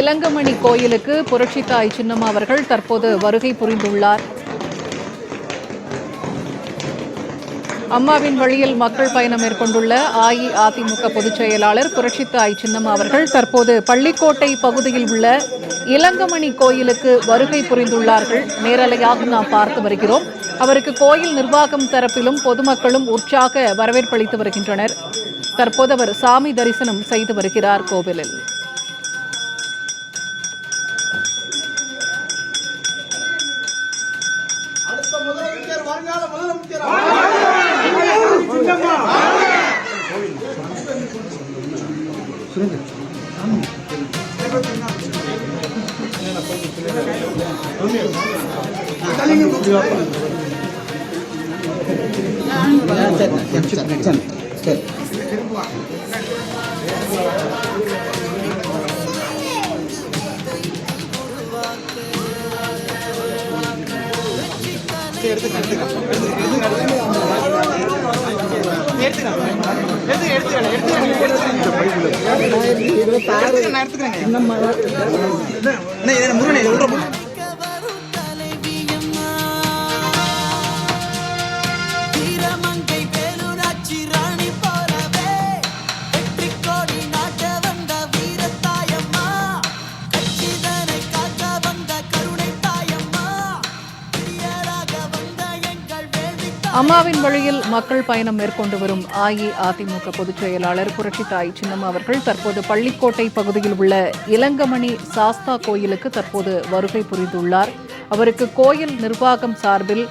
இளங்கமணி கோயிலுக்கு புரட்சித்தாய் சின்னம்மா அவர்கள் தற்போது வருகை புரிந்துள்ளார். அம்மாவின் வழியில் மக்கள் பயணம் மேற்கொண்டுள்ள அஇஅதிமுக பொதுச் செயலாளர் புரட்சித்தாய் சின்னம்மா அவர்கள் தற்போது பள்ளிக்கோட்டை பகுதியில் உள்ள இளங்கமணி கோயிலுக்கு வருகை புரிந்துள்ளார்கள். நேரலையாக நாம் பார்த்து வருகிறோம். அவருக்கு கோயில் நிர்வாகம் தரப்பிலும் பொதுமக்களும் உற்சாக வரவேற்பளித்து வருகின்றனர். தற்போது அவர் சாமி தரிசனம் செய்து வருகிறார் கோவிலில். சொல்லுங்க சரி எடுத்துக்கலாம் எடுத்துக்கலாம் எடுத்துக்கலாம் எடுத்துக்கலாம் வீரமங்கை அம்மாவின் வழியில் மக்கள் பயணம் மேற்கொண்டு வரும் அஇஅதிமுக பொதுச் செயலாளர் புரட்சித்தாய் சின்னம்மா அவர்கள் தற்போது பள்ளிக்கோட்டை பகுதியில் உள்ள இளங்கமணி சாஸ்தா கோயிலுக்கு தற்போது வருகை புரிந்துள்ளார். அவருக்கு கோயில் நிர்வாகம் சார்பில்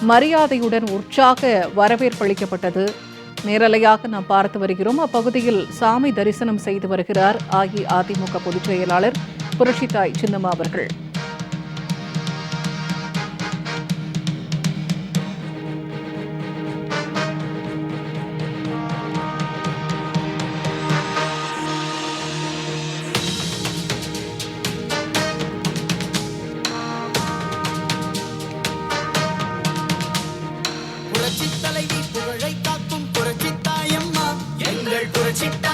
மரியாதையுடன் உற்சாக வரவேற்பளிக்கப்பட்டது நேரலையாக நாம் பார்த்து வருகிறோம். அப்பகுதியில் சாமி தரிசனம் செய்து வருகிறார் அஇஅதிமுக பொதுச் செயலாளர் புரட்சித்தாய் சின்னம்மா அவர்கள். எங்கள்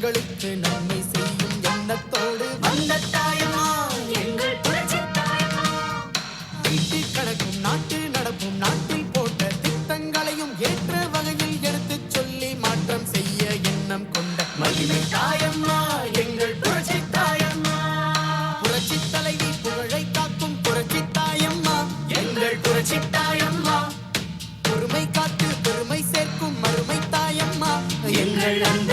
தொண்டர்களுக்கு நன்மை செய்யும் எண்ணத்தோடு வந்த தாயம்மா. எங்கள் புரட்சி தாயம்மா. வீட்டில் கணக்கும் நாட்டில் நடக்கும் நாட்டில் போட்ட திட்டங்களையும் ஏற்ற வகையில் எடுத்து சொல்லி மாற்றம் செய்ய எண்ணம் கொண்ட மகிமை தாயம்மா. எங்கள் புரட்சி தாயம்மா. புரட்சி தலைவி புகழை காக்கும் புரட்சி தாயம்மா. எங்கள் புரட்சி தாயம்மா. பொறுமை காத்து பெருமை சேர்க்கும் மறுமை தாயம்மா. எங்கள் அந்த